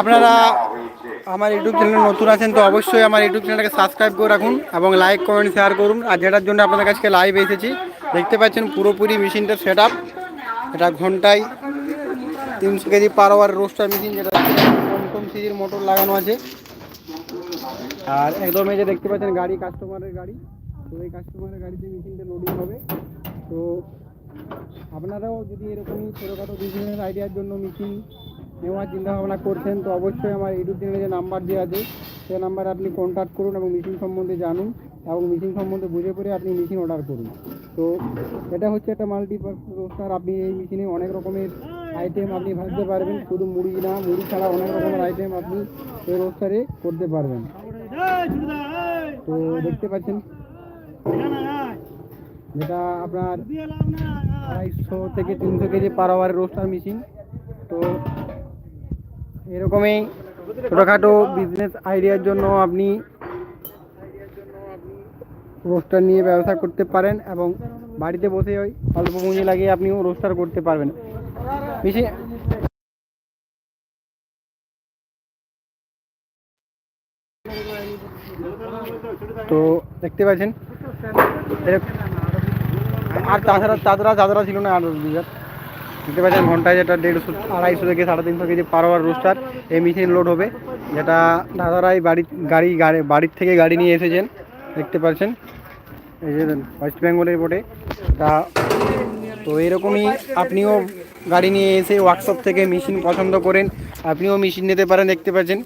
আপনারা আমার ইউটিউব চ্যানেলে নতুন আছেন তো অবশ্যই আমার ইউটিউব চ্যানেলটাকে সাবস্ক্রাইব করে রাখুন এবং লাইক কমেন্ট শেয়ার করুন। আর যেটার জন্য আপনাদের কাছে লাইভ এসেছি, দেখতে পাচ্ছেন পুরোপুরি মেশিনটা সেট আপ এটা ঘন্টায় তিনশো KG per hour roaster machine যেটা কম সিজির মোটর লাগানো আছে। আর একদম এই যে দেখতে পাচ্ছেন গাড়ি কাস্টমারের গাড়ি। তো এই কাস্টমারের গাড়িতে মেশিনটা লোডিং হবে। তো আপনারাও যদি এরকমই ছোটোখাটো বিজনেস আইডিয়ার জন্য মেশিন নেওয়ার চিন্তা ভাবনা করছেন, তো অবশ্যই আমার ইউটিউব চ্যানেলে যে নাম্বার দেওয়া আছে, সেই নাম্বারে আপনি কন্ট্যাক্ট করুন এবং মেশিন সম্বন্ধে জানুন এবং মেশিন সম্বন্ধে বুঝে পড়ে আপনি মেশিন অর্ডার করুন। তো এটা হচ্ছে একটা মাল্টিপারপাস রোস্টার আপনি এই মেশিনে অনেক রকমের আইটেম আপনি ভাজতে পারবেন, শুধু মুড়ি না, মুড়ি ছাড়া অনেক রকমের আইটেম আপনি এই রোস্টারে করতে পারবেন। তো দেখতে পাচ্ছেন, যেটা আপনার আড়াইশো থেকে তিনশো কেজি পার আওয়ারের রোস্টার মেশিন তো এরকমই ছোটোখাটো বিজনেস আইডিয়ার জন্য আপনি রোস্টার নিয়ে ব্যবসা করতে পারেন এবং বাড়িতে বসে ওই অল্প পুঁজি লাগিয়ে আপনিও রোস্টার করতে পারবেন। বেশি তো দেখতে পাচ্ছেন আর তাছাড়া চাদরা চাদরা ছিল না আর দেখতে পাচ্ছেন ঘন্টায় যেটা দেড়শো, আড়াইশো থেকে সাড়ে তিনশো কেজি পার আওয়ার রোস্টার এই মেশিন লোড হবে, যেটা দাদারাই বাড়ি, গাড়ি গাড়ি, বাড়ির থেকে গাড়ি নিয়ে এসেছেন, দেখতে পাচ্ছেন। এই যে ওয়েস্ট বেঙ্গলের বোটে তা তো এরকমই আপনিও গাড়ি নিয়ে এসে ওয়ার্কশপ থেকে মেশিন পছন্দ করেন, আপনিও মেশিন নিতে পারেন, দেখতে পাচ্ছেন।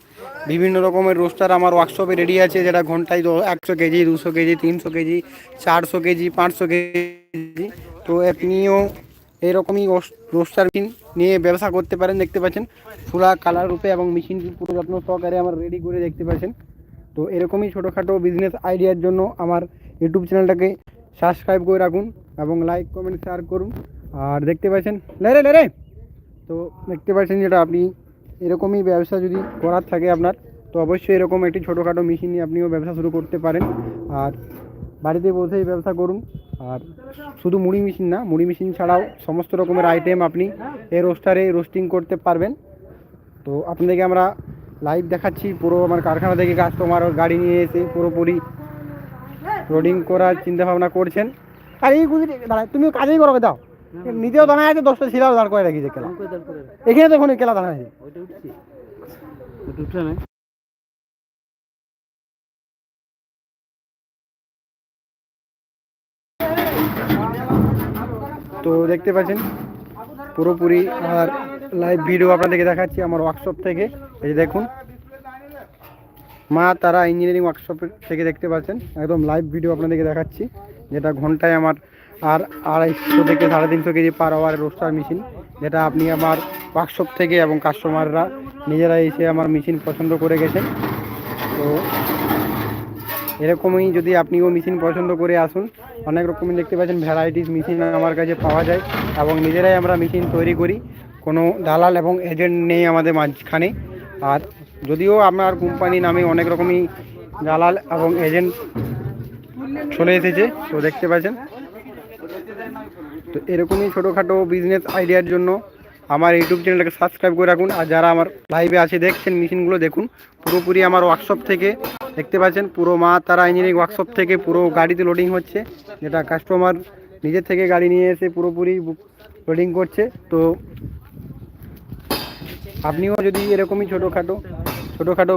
বিভিন্ন রকমের রোস্টার আমার ওয়ার্কশপে রেডি আছে, যেটা ঘন্টায় একশো কেজি, দুশো কেজি, তিনশো কেজি, চারশো কেজি, পাঁচশো কেজি। তো আপনিও এরকমই রোস্টার মেশিন নিয়ে ব্যবসা করতে পারেন, দেখতে পাচ্ছেন। ফুলা কালার রূপে এবং মেশিনটি পুরো যত্ন সহকারে আমার রেডি করে দেখতে পাচ্ছেন। তো এরকমই ছোটোখাটো বিজনেস আইডিয়ার জন্য আমার ইউটিউব চ্যানেলটাকে সাবস্ক্রাইব করে রাখুন এবং লাইক কমেন্ট শেয়ার করুন। আর দেখতে পাচ্ছেন লেরে লেরে তো দেখতে পাচ্ছেন যেটা আপনি এরকমই ব্যবসা যদি করার থাকে আপনার, তো অবশ্যই এরকম একটি ছোটোখাটো মেশিন নিয়ে আপনিও ব্যবসা শুরু করতে পারেন। আর বাড়িতে বসেই ব্যবসা করুন। আর শুধু মুড়ি মেশিন না মুড়ি মেশিন ছাড়াও সমস্ত রকমের আইটেম আপনি এই রোস্টারে রোস্টিং করতে পারবেন। তো আপনাদেরকে আমরা লাইভ দেখাচ্ছি পুরো আমার কারখানা থেকে কাস্টমার গাড়ি নিয়ে এসে পুরোপুরি রোডিং করার চিন্তা ভাবনা করছেন। আর এই গুজি দাঁড়ায় তুমি কাজেই করো দাও। নিজেও দাঁড়ায় আছে দশটা ছিলাও দাঁড় করে রাখিছে কেলা। এখানে তো ওখানে কেলা দাঁড়ায় আছে। তো দেখতে পাচ্ছেন, পুরোপুরি আমার লাইভ ভিডিও আপনাদেরকে দেখাচ্ছি আমার ওয়ার্কশপ থেকে। এই দেখুন, মা তারা ইঞ্জিনিয়ারিং ওয়ার্কশপ থেকে দেখতে পাচ্ছেন, একদম লাইভ ভিডিও আপনাদেরকে দেখাচ্ছি, যেটা ঘন্টায় আমার আর আড়াইশো থেকে সাড়ে তিনশো KG per hour roaster machine যেটা আপনি আমার ওয়ার্কশপ থেকে এবং কাস্টমাররা নিজেরা এসে আমার মেশিন পছন্দ করে গেছেন। তো এরকমই যদি আপনিও মেশিন পছন্দ করে আসুন, অনেক রকমের দেখতে পাচ্ছেন ভ্যারাইটিস মেশিন আমার কাছে পাওয়া যায় এবং নিজেরাই আমরা মেশিন তৈরি করি। কোনো দালাল এবং এজেন্ট নেই আমাদের মাঝখানে। আর যদিও আপনার কোম্পানি নামে অনেক রকমই দালাল এবং এজেন্ট চলে এসেছে, তো দেখতে পাচ্ছেন। তো এরকমই ছোটোখাটো বিজনেস আইডিয়ার জন্য আমার ইউটিউব চ্যানেলটাকে সাবস্ক্রাইব করে রাখুন। আর যারা আমার লাইভে আছে, দেখছেন মেশিনগুলো দেখুন। পুরোপুরি আমার ওয়ার্কশপ থেকে দেখতে পাচ্ছেন, পুরো মা তারা ইঞ্জিনিয়ারিং ওয়ার্কশপ থেকে পুরো গাড়িতে লোডিং হচ্ছে। যেটা কাস্টমার নিজের থেকে গাড়ি নিয়ে এসে পুরোপুরি লোডিং করছে। তো আপনিও যদি এরকমই ছোটোখাটো ছোটোখাটো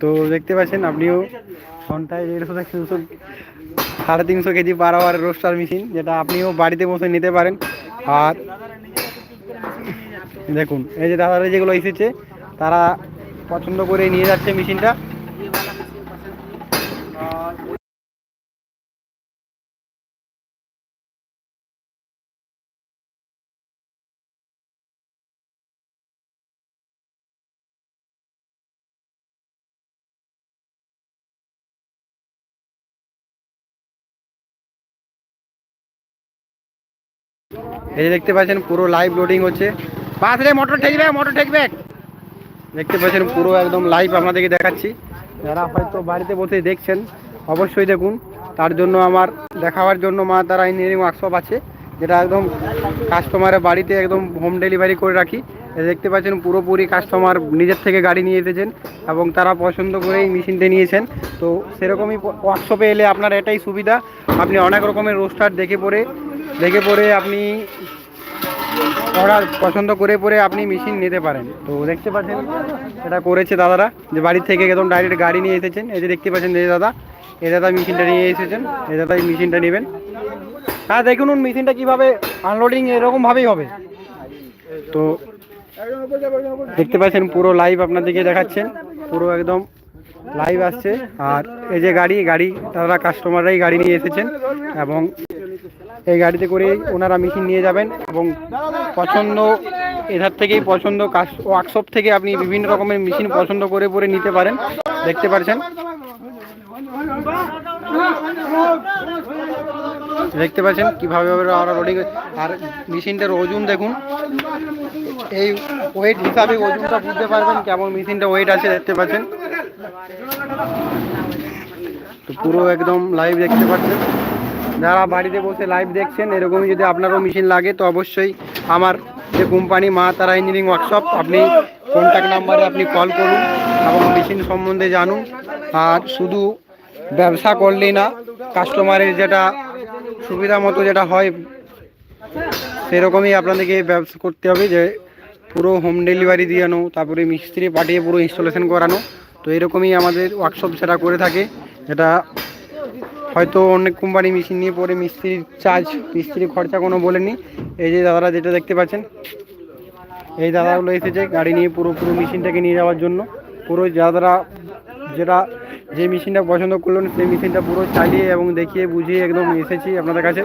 তো দেখতে পাচ্ছেন, আপনিও ঘন্টায় দেড়শো থেকে তিনশো সাড়ে তিনশো KG per hour roaster machine যেটা আপনিও বাড়িতে বসে নিতে পারেন। আর দেখুন, এই যে দাদারা যেগুলো এসেছে, তারা পছন্দ করে নিয়ে যাচ্ছে মেশিনটা। এই যে দেখতে পাচ্ছেন, পুরো লাইভ লোডিং হচ্ছে। বাস মোটর ঠেকবে মোটর ঠেকবে। দেখতে পাচ্ছেন পুরো একদম লাইভ আপনাদেরকে দেখাচ্ছি। যারা হয়তো বাড়িতে বসে দেখছেন, অবশ্যই দেখুন। তার জন্য আমার, দেখাবার জন্য মা তারা ইঞ্জিনিয়ারিং ওয়ার্কশপ আছে, যেটা একদম কাস্টমারের বাড়িতে একদম হোম ডেলিভারি করে রাখি। দেখতে পাচ্ছেন পুরোপুরি কাস্টমার নিজের থেকে গাড়ি নিয়ে এসেছেন এবং তারা পছন্দ করে এই মেশিনটা নিয়েছেন। তো সেরকমই ওয়ার্কশপে এলে আপনার এটাই সুবিধা। আপনি অনেক রকমের রোস্টার দেখে পরে দেখে পরে আপনি অর্ডার পছন্দ করে পরে আপনি মেশিন নিতে পারেন। তো দেখতে পাচ্ছেন এটা করেছে দাদারা, যে বাড়ি থেকে একদম ডাইরেক্ট গাড়ি নিয়ে এসেছেন। এই যে দেখতে পাচ্ছেন, এই দাদা এই দাদা মেশিনটা নিয়ে এসেছেন। এই দাদা এই মেশিনটা নেবেন। হ্যাঁ দেখুন মেশিনটা কীভাবে আনলোডিং এরকমভাবেই হবে। তো দেখতে পাচ্ছেন, পুরো লাইভ আপনাদেরকে দেখাচ্ছেন। পুরো একদম লাইভ আসছে। আর এই যে গাড়ি গাড়ি তারা কাস্টমাররাই গাড়ি নিয়ে এসেছেন। এবং এই গাড়িতে করেই ওনারা মেশিন নিয়ে যাবেন এবং পছন্দ এধার থেকেই পছন্দ ওয়ার্কশপ থেকে আপনি বিভিন্ন রকমের মেশিন পছন্দ করে পরে নিতে পারেন। দেখতে পাচ্ছেন দেখতে পাচ্ছেন কীভাবে ওরা রোডিং আর মেশিনটার ওজন দেখুন। এই ওয়েট হিসাবে ওজনটা বুঝতে পারবেন কেমন মেশিনটা ওয়েট আছে, দেখতে পাচ্ছেন। তো পুরো একদম লাইভ দেখতে পাচ্ছেন। যারা বাড়িতে বসে লাইভ দেখছেন, এরকমই যদি আপনারও মেশিন লাগে, তো অবশ্যই আমার যে কোম্পানি মা তারা ইঞ্জিনিয়ারিং ওয়ার্কশপ আপনি কন্ট্যাক্ট নাম্বারে আপনি কল করুন এবং মেশিন সম্বন্ধে জানুন। আর শুধু ব্যবসা করলেই না কাস্টমারের যেটা সুবিধা মতো যেটা হয়, সেরকমই আপনাদেরকে ব্যবসা করতে হবে যে পুরো হোম ডেলিভারি দিয়ে আনো, তারপরে মিস্ত্রি পাঠিয়ে পুরো ইনস্টলেশন করানো। তো এরকমই আমাদের ওয়ার্কশপ সেটা করে থাকে, যেটা হয়তো অনেক কোম্পানি মেশিন নিয়ে পরে মিস্ত্রির চার্জ মিস্ত্রির খরচা কোনো বলেনি। এই যে দাদারা যেটা দেখতে পাচ্ছেন, এই দাদাগুলো এসেছে গাড়ি নিয়ে পুরো পুরো মেশিনটাকে নিয়ে যাওয়ার জন্য। পুরো দাদারা যেটা যে মেশিনটা পছন্দ করলেন, সেই মেশিনটা পুরো চালিয়ে এবং দেখিয়ে বুঝিয়ে একদম এসেছি আপনাদের কাছে।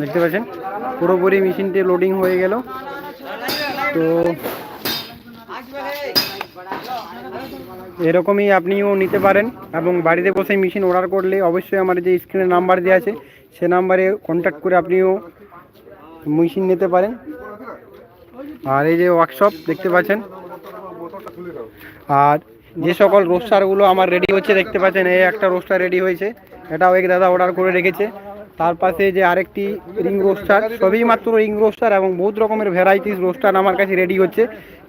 দেখতে পাচ্ছেন? পুরোপুরি মেশিনটি লোডিং হয়ে গেল। তো এরকমই আপনিও নিতে পারেন এবং বাড়িতে বসে মেশিন অর্ডার করলে অবশ্যই আমার যে স্ক্রিনে নাম্বার দেওয়া আছে, সে নাম্বারে কন্ট্যাক্ট করে আপনিও মেশিন নিতে পারেন। আর এই যে ওয়ার্কশপ দেখতে পাচ্ছেন, আর যে সকল রোস্টারগুলো আমার রেডি হচ্ছে, দেখতে পাচ্ছেন, এই একটা রোস্টার রেডি হয়েছে। এটাও এক দাদা অর্ডার করে রেখেছে। তার পাশে যে আরেকটি রিং রোস্টার সবই মাত্র রিং রোস্টার এবং বহুত রকমের ভ্যারাইটিস রোস্টার আমার কাছে রেডি হচ্ছে।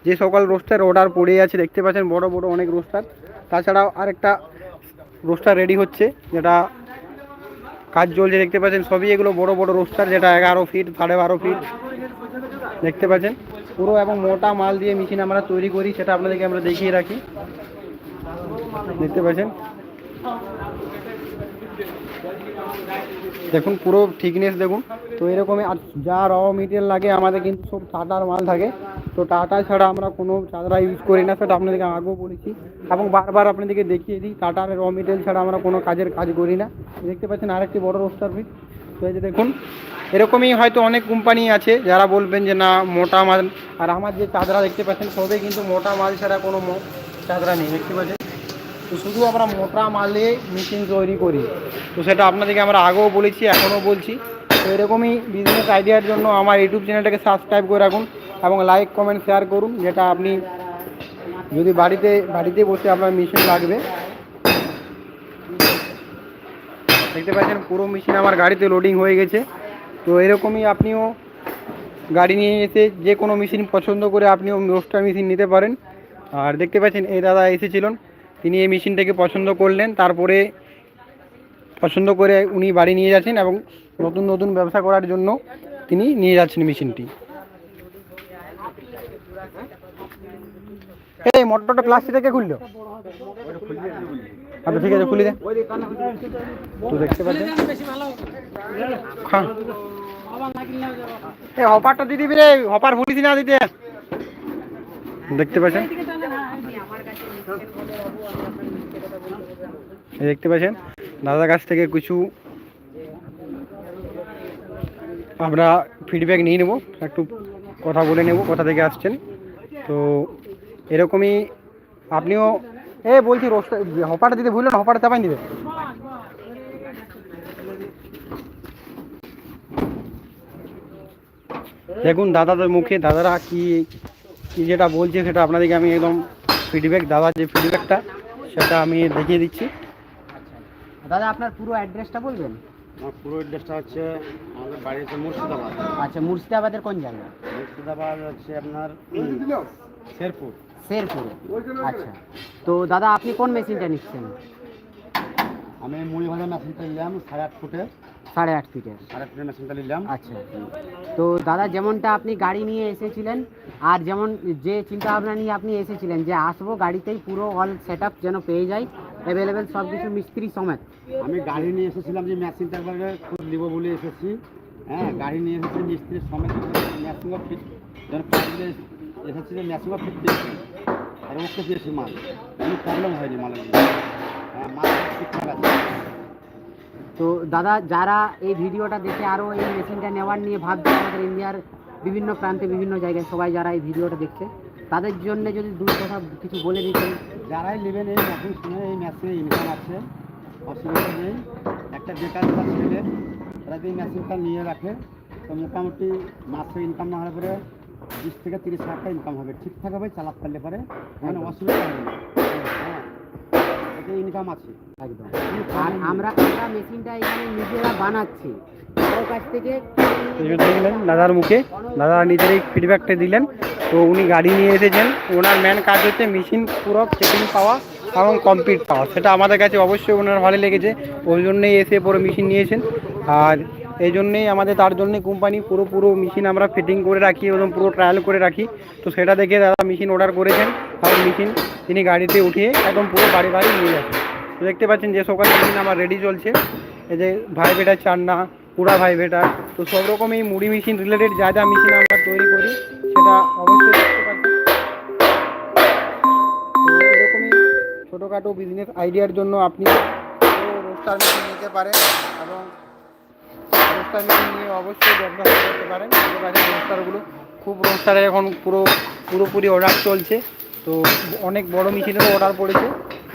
যে সকল রোস্টার অর্ডার পড়ে আছে, দেখতে পাচ্ছেন বড় বড় অনেক রোস্টার তাছাড়াও আরেকটা রোস্টার রেডি হচ্ছে, যেটা কাজ চলছে, দেখতে পাচ্ছেন সবই এগুলো বড় বড় রোস্টার যেটা এগারো ফিট সাড়ে বারো ফিট দেখতে পাচ্ছেন। পুরো এবং মোটা মাল দিয়ে মেশিন আমরা তৈরি করি, সেটা আপনাদেরকে আমরা দেখিয়ে রাখি। দেখতে পাচ্ছেন? দেখুন, পুরো ঠিকনেস দেখুন। তো এরকমই আর যা র মেটেরিয়াল লাগে, আমাদের কিন্তু সব টাটার মাল থাকে। তো টাটা ছাড়া আমরা কোনো চাদরা ইউজ করি না, সেটা আপনাদেরকে আগেও বলেছি। এবং বারবার আপনাদেরকে দেখিয়ে দিই, টাটার র মেটেরিয়াল ছাড়া আমরা কোনো কাজের কাজ করি না। দেখতে পাচ্ছেন আরেকটি বড় রোস্টার ফিট তো এই যে দেখুন, এরকমই হয়তো অনেক কোম্পানি আছে, যারা বলবেন যে না, মোটা মাল। আর আমার যে চাদরা দেখতে পাচ্ছেন সবে কিন্তু মোটা মাল ছাড়া কোনো চাদরা নেই। দেখতে পাচ্ছেন? তো শুধু আমরা মোটা মালে মেশিন তৈরি করি। তো সেটা আপনাদেরকে আমরা আগেও বলেছি, এখনও বলছি। তো এরকমই বিজনেস আইডিয়ার জন্য আমার ইউটিউব চ্যানেলটাকে সাবস্ক্রাইব করে রাখুন এবং লাইক কমেন্ট শেয়ার করুন, যেটা আপনি যদি বাড়িতে বাড়িতে বসে আপনার মেশিন লাগবে। দেখতে পাচ্ছেন, পুরো মেশিন আমার গাড়িতে লোডিং হয়ে গেছে। তো এরকমই আপনিও গাড়ি নিয়ে এসে যে কোনো মেশিন পছন্দ করে আপনিও রোস্টার মেশিন নিতে পারেন। আর দেখতে পাচ্ছেন, এই দাদা এসেছিলেন। তিনি এই মেশিনটাকে পছন্দ করলেন, তারপরে পছন্দ করে উনি বাড়ি নিয়ে যাচ্ছেন এবং নতুন নতুন ব্যবসা করার জন্য তিনি নিয়ে যাচ্ছেন মেশিনটি। এই মোটরটা প্লাস্টিক থেকে খুললো? আচ্ছা ঠিক আছে, খুলি দে। দেখতে পাচ্ছেন? হ্যাঁ। হপারটা দিয়ে দিবি রে, হপার ভুলিস না দিতে। দেখতে পাচ্ছেন? দেখতে পাচ্ছেন? দাদার কাছ থেকে কিছু আমরা ফিডব্যাক নিয়ে নেব। একটু কথা বলে নেব, কোথা থেকে আসছেন। তো এরকমই আপনিও এ, বলছি রোস্টার হপাটা দিতে ভুললেন হপাটা চাপাই দিবে দেখুন, দাদাদের মুখে দাদারা কি কি যেটা বলছে সেটা আপনাদেরকে আমি একদম ফিডব্যাক দাদার যে ফিডব্যাকটা সেটা আমি দেখিয়ে দিচ্ছি। দাদা আপনার পুরো অ্যাড্রেসটা বলবেন? আমার পুরো অ্যাড্রেসটা হচ্ছে আমাদের বাড়ি হচ্ছে মুর্শিদাবাদ। আচ্ছা মুর্শিদাবাদের কোন জায়গা? মুর্শিদাবাদ হচ্ছে আপনার শেরপুর। শেরপুর। আচ্ছা। তো দাদা আপনি কোন মেশিনটা নিচ্ছেন? আমি মুড়ি ভাজা মেশিনটা নিলাম সাড়ে আট ফুটের সাড়ে আট ফিটের সাড়ে আট ফুটের মেশিনটা নিলাম। আচ্ছা। তো দাদা যেমনটা আপনি গাড়ি নিয়ে এসেছিলেন আর যেমন যে চিন্তা ভাবনা নিয়ে আপনি এসেছিলেন যে আসব গাড়িতেই পুরো অল সেট যেন পেয়ে যাই অ্যাভেলেবেল সব কিছু মিস্ত্রি সমেত। আমি গাড়ি নিয়ে এসেছিলাম যে মেশিনটা একবারে খুব নিবো বলে এসেছি। হ্যাঁ গাড়ি নিয়ে এসেছি মিস্ত্রির সমেত। মেশিনও ফিট যেন এসেছি যে মেশিনও ফিট দিয়েছি আর ওকে দিয়েছি মাল। কোনো প্রবলেম হয়নি মালের হ্যাঁ মাল ঠিকঠাক আছে। তো দাদা যারা এই ভিডিওটা দেখে আরও এই মেশিনটা নেওয়ার নিয়ে ভাবছে আমাদের ইন্ডিয়ার বিভিন্ন প্রান্তে বিভিন্ন জায়গায় সবাই যারা এই ভিডিওটা দেখছে তাদের জন্য যদি দুই কথা কিছু বলে দিতেন। যারাই নেবেন এই মেশিন শুনে এই মেশিনে ইনকাম আছে অসুবিধা নেই। একটা বেকার ছেলে তারা যদি মেশিনটা নিয়ে রাখে তো মোটামুটি মাসে ইনকাম না হলে পরে বিশ থেকে তিরিশ হাজার টাকা ইনকাম হবে। ঠিকঠাকভাবে চালাতে পারলে পরে মানে অসুবিধা হবে না। এতে ইনকাম আছে। একদম। আর আমরা কাটা মেশিনটা এখানে নিজেরা বানাচ্ছি। কাছ থেকে দেখলেন, দাদার মুখে। দাদা নিজের এই ফিডব্যাকটা দিলেন। তো উনি গাড়ি নিয়ে এসেছেন। ওনার মেন কাজ হচ্ছে মেশিন পুরো চেকিং পাওয়া এবং কমপ্লিট পাওয়া। সেটা আমাদের কাছে অবশ্যই ওনার ভালো লেগেছে। ওই জন্যই এসে পুরো মেশিন নিয়েছেন। আর এই জন্যেই আমাদের তার জন্যই কোম্পানি পুরো পুরো মেশিন আমরা ফিটিং করে রাখি এবং পুরো ট্রায়াল করে রাখি। তো সেটা দেখে দাদা মেশিন অর্ডার করেছেন। আর মেশিন তিনি গাড়িতে উঠিয়ে একদম পুরো বাড়ি বাড়ি নিয়ে যাচ্ছেন তো দেখতে পাচ্ছেন যে সকাল মেশিন আমার রেডি চলছে। এই যে ভাই বেটার চান্না, পুরা ভাই বেটা তো সব রকম এই মুড়ি মেশিন রিলেটেড যা যা মেশিন আমরা তৈরি করি, সেটা অবশ্যই ছোটোখাটো বিজনেস আইডিয়ার জন্য আপনি রোস্টার মেশিন নিতে পারেন এবং রোস্টার মেশিন নিয়ে অবশ্যই ব্যবসা করতে পারেন। আমাদের কাছে রোস্টারগুলো খুব রোস্টারের এখন পুরো পুরোপুরি অর্ডার চলছে। তো অনেক বড় মেশিনেরও অর্ডার পড়েছে।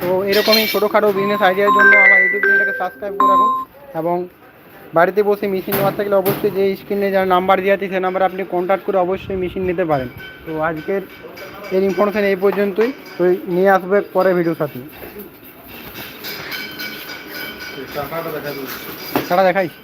তো এরকমই ছোটোখাটো বিজনেস আইডিয়ার জন্য আমার ইউটিউব চ্যানেলটাকে সাবস্ক্রাইব করে রাখুন। এবং বাড়িতে বসে মেশিন নেওয়ার থাকলে অবশ্যই যে স্ক্রিনে যার নাম্বার দেওয়া আছে সে নাম্বারে আপনি কন্ট্যাক্ট করে অবশ্যই মেশিন নিতে পারেন। তো আজকের এর ইনফরমেশান এই পর্যন্তই। তো নিয়ে আসবে পরে ভিডিও সাথে। টাকাটা দেখাইছি